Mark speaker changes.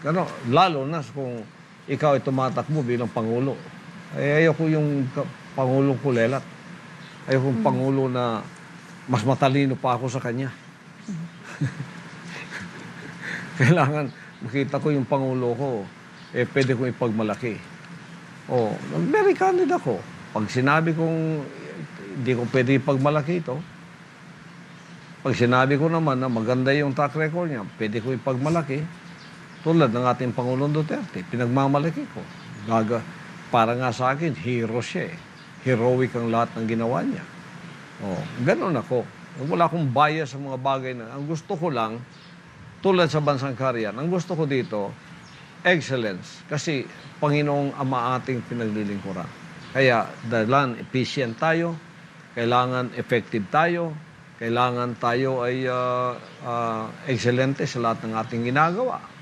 Speaker 1: Ano, lalo na kung ikaw ay tumatakbo bilang Pangulo. Ay, ayoko yung Pangulong kulelat. Ayoko yung Pangulo na mas matalino pa ako sa kanya. Kailangan makita ko yung Pangulo ko, eh pwede kong ipagmalaki. Oh, very candid ako. Pag sinabi kong hindi ko pwede ipagmalaki ito, pag sinabi ko naman na maganda yung track record niya, pwede ko ipagmalaki, tulad ng ating Pangulong Duterte, pinagmamalaki ko. Gaga, para nga sa akin, hero siya eh. Heroic ang lahat ng ginawa niya. Oh, ganun ako. Wala akong bias sa mga bagay na. Ang gusto ko lang, tulad sa bansang Korean, ang gusto ko dito, excellence. Kasi Panginoong Ama ating pinaglilingkuran. Kaya dahilan, efficient tayo, kailangan effective tayo, kailangan tayo ay ah, ah, excelente sa lahat ng ating ginagawa.